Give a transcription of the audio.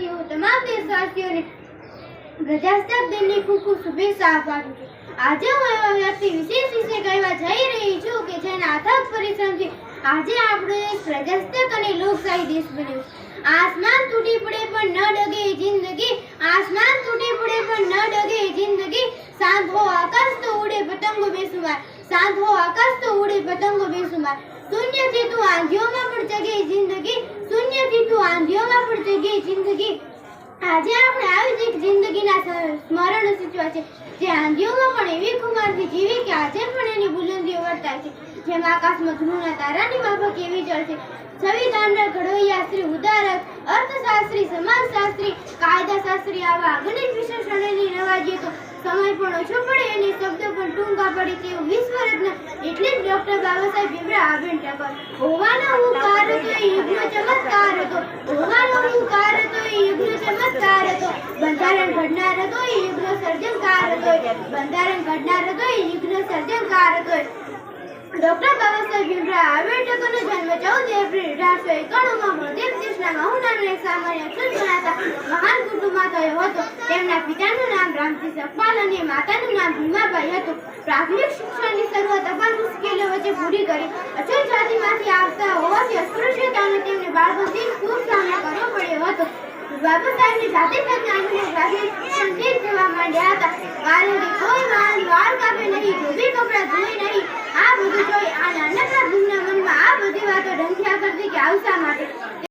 વતી હું તમામ દેશવાસીઓને પ્રજાસત્તાક દિનની ખૂબ ખૂબ શુભેચ્છા પાઠવું છું. આજે હું એવા વ્યક્તિ વિશેષ વિશે કહેવા જઈ રહી છું કે જેના અથક પરિશ્રમથી આજે આપણો દેશ પ્રજાસત્તાક અને લોકશાહી દેશ બન્યો. આસમાન તૂટી પડે પણ ન ડગે જિંદગી. આસમાન તૂટી પડે પણ ન ડગે જિંદગી. શાંત હો, આકાશ તો ઉડે પતંગો બેસુમાર શાંત હો, આકાશ તો ઉડે પતંગો બેસુમાર શૂન્યથી તું આંધીઓમાં પણ જગે જિંદગી. શૂન્યથી તું આંધિયોમાં પણ જગ્યાએ જિંદગી. આજે આપણે આવી જ એક જિંદગીના સ્મરણ સૂચવા છે. જે આંધીઓમાં પણ એવી ખુમારથી જીવી કે આજે પણ એની બુલંદીઓ વર્તાય છે. જેમ આકાશમાં ધ્રુવના તારાની માફક એવી જળશે સંવિધાનના ઘડવૈયા શ્રી ઉદારક, અર્થશાસ્ત્રી, સમાજશાસ્ત્રી, કાયદાશાસ્ત્રી આવા અગણિત વિશેષણોની રવાજીએ તો સમય પણ ઓછો પડે અને શબ્દ પણ ટૂંકા પડે તેવું વિશ્વરત્ન એટલે ડોક્ટર બાબા ભીમરાવ આંબેડકર હોવાનો હુંકાર હતો એ યુગનો ચમત્કાર હતો. હોવાનો હુંકાર હતો એ યુગનો ચમત્કાર હતો. બંધારણ ઘડનાર હતો યુગનો સર્જનકાર હતો. બંધારણ ઘડનાર હતો યુગનો સર્જનકાર હતો. ડોક્ટર બાબા ભીમરાવ આંબેડકરનો જન્મ ચૌદ એપ્રિલ અઢારસો એકાણુંમાં મધ્ય પ્રદેશના મહુનાનું એક સામાન્ય અક્ષર મહાન કુટુંબમાં થયો હતો. તેમના પિતાનું નામ રામજી સકપાલ અને માતાનું નામ ભીમાબાઈ હતું પ્રાથમિક શિક્ષણની શરૂઆત અપાર મુશ્કેલીઓ વચ્ચે પૂરી કરી. અછૂત જાતિમાંથી આવતા હોવાથી અસ્પૃશ્યતાનો તેમને બાળપણથી ખૂબ સામનો કરવો પડ્યો હતો. બાબા સાહેબની પ્રજ્ઞા આવીને પ્રાથમિક શિક્ષણ જવા માંડ્યા હતા. કારણ કે કોઈ માલ વાળ કાપે નહીં, ધોબી